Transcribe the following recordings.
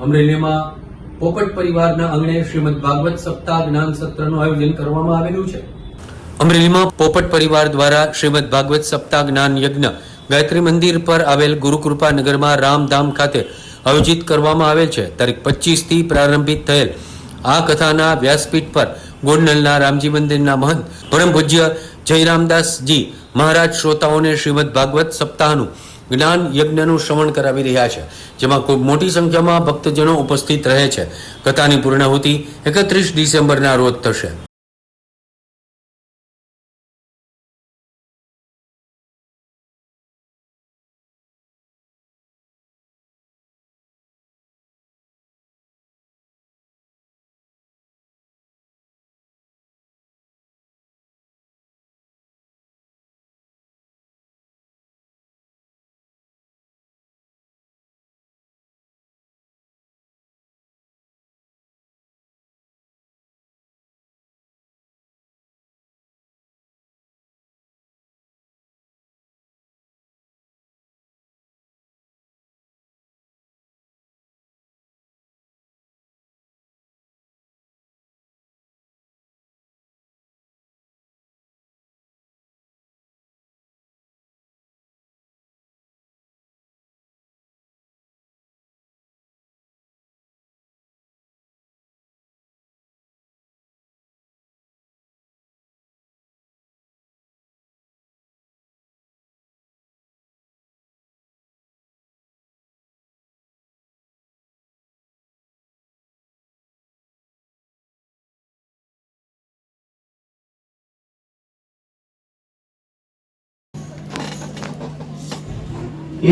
અમરેલીમાં પોપટ પરિવારના આંગણે શ્રીમદ ભાગવત સપ્તાહ જ્ઞાન સત્રનું આયોજન કરવામાં આવેલું છે. અમરેલીમાં પોપટ પરિવાર દ્વારા શ્રીમદ ભાગવત સપ્તાહ જ્ઞાન યજ્ઞ ગાયત્રી મંદિર પર આવેલ ગુરુકૃપા નગરમાં રામધામ ખાતે આયોજિત કરવામાં આવેલ છે. તારીખ પચીસથી પ્રારંભિત થયેલ આ કથાના વ્યાસપીઠ પર ગોંડલના રામજી મંદિરના મહંત પરમ પૂજ્ય જયરામદાસજી મહારાજ શ્રોતાઓને શ્રીમદ ભાગવત સપ્તાહનું જ્ઞાન યજ્ઞનું શ્રવણ કરાવી રહ્યા છે, જેમાં ખૂબ મોટી સંખ્યામાં ભક્તજનો ઉપસ્થિત રહે છે. કથાની પૂર્ણાહુતિ એકત્રીસ ડિસેમ્બરના રોજ થશે.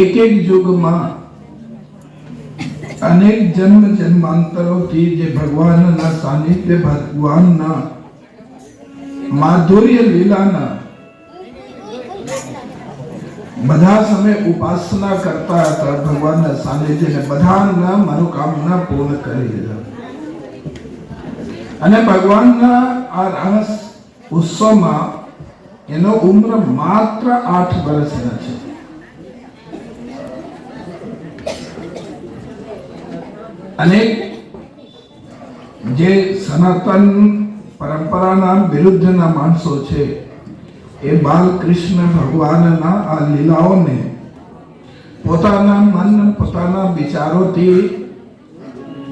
એક એક યુગમાં અનેક જન્મ જન્માંતરોથી જે ભગવાનના સાનિધ્ય ભગવાનના માધુર્ય લીલાના બધા સમય ઉપાસના કરતા હતા, ભગવાનના સાનિધ્યને બધાના મનોકામના પૂર્ણ કરી દીધા. અને ભગવાનના આ રાસ ઉત્સવમાં એનો ઉંમર માત્ર આઠ વર્ષના છે. અનેક જે સનાતન પરંપરાના વિરુદ્ધના માણસો છે, એ બાલકૃષ્ણ ભગવાનના આ લીલાઓને પોતાના મન, પોતાના વિચારોથી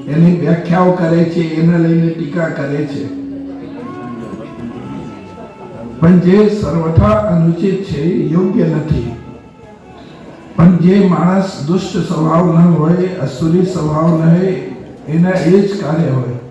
એની વ્યાખ્યાઓ કરે છે, એને લઈને ટીકા કરે છે. પણ જે સર્વથા અનુચિત છે યોગ્ય નથી. પણ જે માણસ દુષ્ટ સ્વભાવ ન હોય, અસુરી સ્વભાવ ન હોય, એના એ જ કાર્ય હોય.